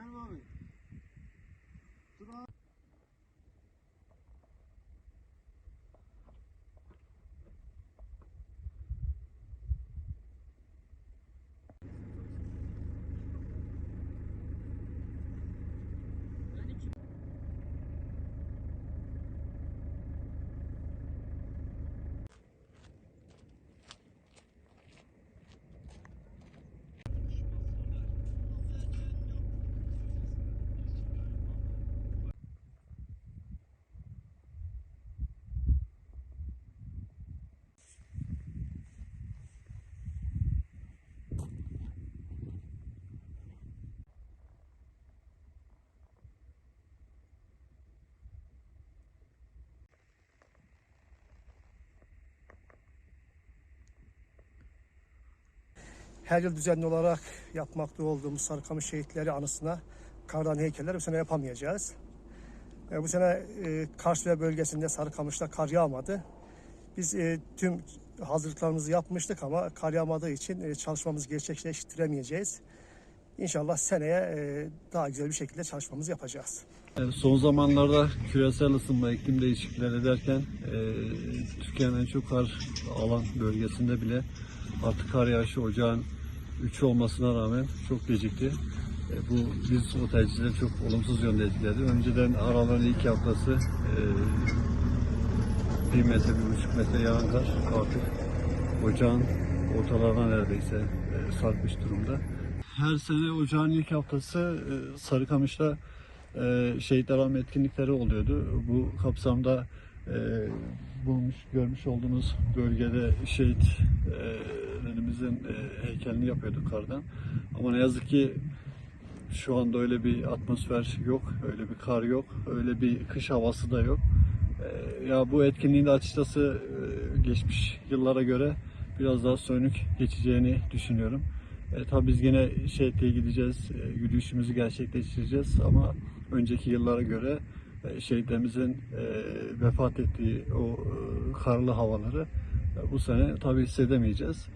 Hang on. Her yıl düzenli olarak yapmakta olduğumuz Sarıkamış şehitleri anısına kardan heykeller bu sene yapamayacağız. E, bu sene e, Kars ve bölgesinde Sarıkamış'ta kar yağmadı. Biz e, tüm hazırlıklarımızı yapmıştık ama kar yağmadığı için e, çalışmamızı gerçekleştiremeyeceğiz. İnşallah seneye e, daha güzel bir şekilde çalışmamızı yapacağız. Yani Son zamanlarda küresel ısınma, iklim değişiklikleri derken e, Türkiye'nin en çok kar alan bölgesinde bile artık kar yağışı ocağın 3 olmasına rağmen çok gecikti. E, bu biz otelcileri çok olumsuz yönde etkiledi. Önceden aralığın ilk haftası e, bir metre, bir buçuk metre yağan kar artık ocağın ortalarına neredeyse e, sarkmış durumda. Her sene ocağın ilk haftası Sarıkamış'ta şehitler etkinlikleri oluyordu. Bu kapsamda e, bulmuş, görmüş olduğunuz bölgede şehitlerimizin e, heykelini yapıyorduk kardan. Ama ne yazık ki şu anda öyle bir atmosfer yok, öyle bir kar yok, öyle bir kış havası da yok. E, ya bu etkinliğin de açıkçası e, geçmiş yıllara göre biraz daha sönük geçeceğini düşünüyorum. E, tabii biz yine şehitliğe gideceğiz, e, yürüyüşümüzü gerçekleştireceğiz ama önceki yıllara göre şehitlerimizin e, vefat ettiği o e, karlı havaları e, bu sene tabii hissedemeyeceğiz.